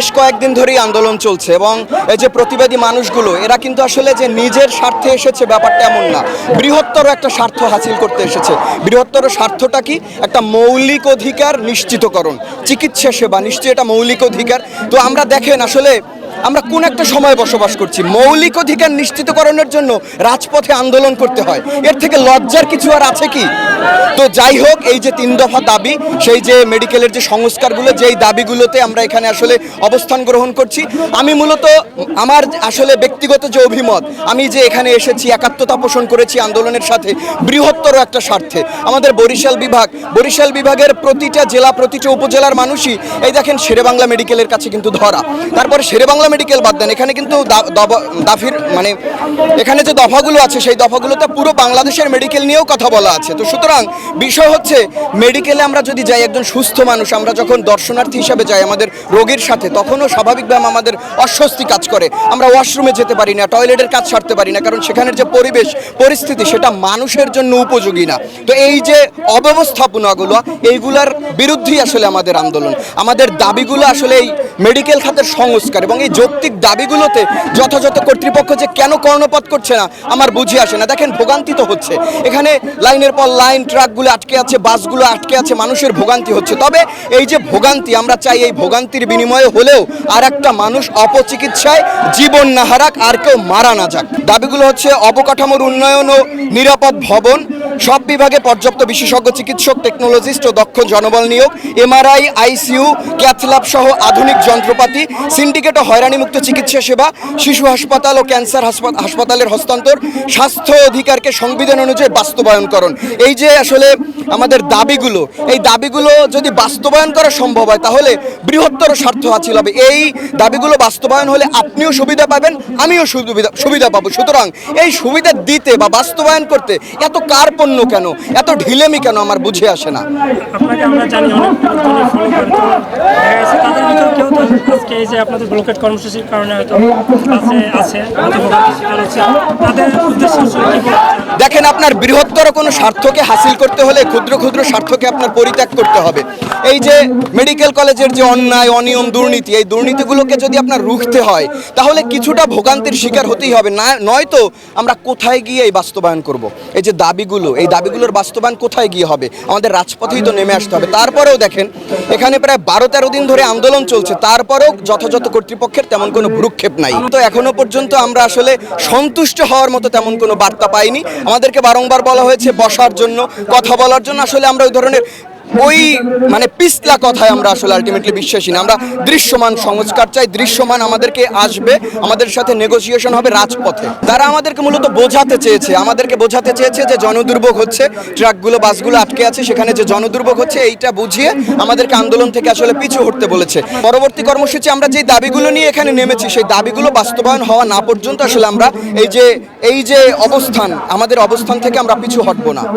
বেশ কয়েকদিন ধরেই আন্দোলন চলছে এবং এই যে প্রতিবাদী মানুষগুলো, এরা কিন্তু আসলে যে নিজের স্বার্থে এসেছে ব্যাপারটা এমন না। বৃহত্তর একটা স্বার্থ হাসিল করতে এসেছে। বৃহত্তর স্বার্থটা কি? একটা মৌলিক অধিকার নিশ্চিতকরণ, চিকিৎসা সেবা, নিশ্চয়ই এটা মৌলিক অধিকার। তো আমরা দেখেন আসলে আমরা কোন একটা সময় বসবাস করছি। মৌলিক অধিকার নিশ্চিতকরণের জন্য রাজপথে আন্দোলন করতে হয়। এর থেকে লজ্জার কিছু আর আছে কি? তো যাই হোক, এই যে তিন দফা দাবি, সেই যে মেডিকেলের যে সংস্কারগুলো, যেই দাবিগুলোতে আমরা এখানে আসলে অবস্থান গ্রহণ করছি, আমি মূলত আমার আসলে ব্যক্তিগত যে অভিমত, আমি যে এখানে এসেছি, একাত্মতা পোষণ করেছি আন্দোলনের সাথে, বৃহত্তর একটা স্বার্থে। আমাদের বরিশাল বিভাগ, বরিশাল বিভাগের প্রতিটা জেলা, প্রতিটা উপজেলার মানুষই, এই দেখেন শেরেবাংলা মেডিকেলের কাছে কিন্তু ধরা। তারপরে শেরেবাংলা মেডিকেল বাদ দেন। এখানে কিন্তু দাফির মানে এখানে যে দফাগুলো আছে, সেই দফাগুলোতে পুরো বাংলাদেশের মেডিকেল নিয়েও কথা বলা আছে। তো সুতরাং বিষয় হচ্ছে মেডিকেলে আমরা যদি যাই একজন সুস্থ মানুষ, আমরা যখন দর্শনার্থী হিসাবে যাই আমাদের রোগীর সাথে, তখনও স্বাভাবিকভাবে আমাদের অস্বস্তি কাজ করে। আমরা ওয়াশরুমে যেতে পারি না টয়লেটের কাজ সারতে পারি না, কারণ সেখানের যে পরিবেশ, পরিস্থিতি, সেটা মানুষের জন্য উপযোগী না। তো এই যে অব্যবস্থাপনাগুলো, এইগুলার বিরুদ্ধেই আসলে আমাদের আন্দোলন। আমাদের দাবিগুলো আসলে এই মেডিকেল খাতের সংস্কার এবং এই যৌক্তিক দাবিগুলোতে যথাযথ কর্তৃপক্ষ যে কেন কর্ণপাত করছে না, আমার বুঝে আসে না। দেখেন, ভোগান্তি তো হচ্ছে। এখানে লাইনের পর লাইন, ট্রাকগুলো আটকে আছে, বাসগুলো আটকে আছে, মানুষের ভোগান্তি হচ্ছে। তবে এই যে ভোগান্তি, আমরা চাই এই ভোগান্তির বিনিময়ে হলেও আর একটা মানুষ অপচিকিৎসায় জীবন না হারাক, আর কেউ মারা না যাক। দাবিগুলো হচ্ছে অবকাঠামোর উন্নয়ন ও নিরাপদ ভবন সব বিভাগে পর্যাপ্ত বিশেষজ্ঞ চিকিৎসক টেকনোলজিস্ট ও দক্ষ জনবল নিয়োগ এমআরআই আইসিইউ ক্যাথল্যাব সহ আধুনিক যন্ত্রপাতি সিন্ডিকেট ও হয়রানিমুক্ত চিকিৎসা সেবা, শিশু হাসপাতাল ও ক্যান্সার হাসপাতালের হস্তান্তর, স্বাস্থ্য অধিকারকে সংবিধান অনুযায়ী বাস্তবায়নকরণ। এই যে আসলে আমাদের দাবিগুলো, এই দাবিগুলো যদি বাস্তবায়ন করা সম্ভব হয়, তাহলে বৃহত্তর স্বার্থ হাসিল হবে। এই দাবিগুলো বাস্তবায়ন হলে আপনিও সুবিধা পাবেন, আমিও সুবিধা সুবিধা পাবো। সুতরাং এই সুবিধা দিতে বা বাস্তবায়ন করতে এত কার্পণ্য কেন? এত ঢিলেমি কেন আমার বুঝে আসে না? জানি করে কর্মসূচির কারণে আছে দেখেন আপনার বৃহত্তর কোনো স্বার্থকে হাসিল করতে হলে ক্ষুদ্র ক্ষুদ্র স্বার্থকে আপনার পরিত্যাগ করতে হবে। এই যে মেডিকেল কলেজের যে অন্যায়, অনিয়ম, দুর্নীতি, এই দুর্নীতিগুলোকে যদি আপনার রুখতে হয়, তাহলে কিছুটা ভোগান্তির শিকার হতেই হবে। না, নয়তো আমরা কোথায় গিয়ে এই বাস্তবায়ন করব? এই যে দাবিগুলো, এই দাবিগুলোর বাস্তবায়ন কোথায় গিয়ে হবে? আমাদের রাজপথেই তো নেমে আসতে হবে। তারপরেও দেখেন, এখানে প্রায় বারো তেরো দিন ধরে আন্দোলন চলছে। তারপরেও যথাযথ কর্তৃপক্ষের তেমন কোনো ভ্রুক্ষেপ নাই। তো এখনও পর্যন্ত আমরা আসলে সন্তুষ্ট হওয়ার মতো তেমন কোনো বার্তা পাইনি। আমাদেরকে বারংবার বলা হয়েছে বসার জন্য কথা বলার জন্য। আসলে আমরা ওই ধরনের ওই মানে পিছলা কথায় আমরা আসলে আলটিমেটলি বিশ্বাসী না। আমরা দৃশ্যমান সংস্কার চাই, দৃশ্যমান আমাদেরকে আসবে, আমাদের সাথে নেগোসিয়েশন হবে রাজপথে। তারা আমাদেরকে মূলত বোঝাতে চেয়েছে, আমাদেরকে বোঝাতে চেয়েছে যে জনদুর্ভোগ হচ্ছে, ট্রাকগুলো, বাসগুলো আটকে আছে, সেখানে যে জনদুর্ভোগ হচ্ছে, এইটা বুঝিয়ে আমাদেরকে আন্দোলন থেকে আসলে পিছু হটতে বলেছে। পরবর্তী কর্মসূচি আমরা যে দাবিগুলো নিয়ে এখানে নেমেছি, সেই দাবিগুলো বাস্তবায়ন হওয়া না পর্যন্ত আসলে আমরা এই যে এই যে অবস্থান, আমাদের অবস্থান থেকে আমরা পিছু হটবো না।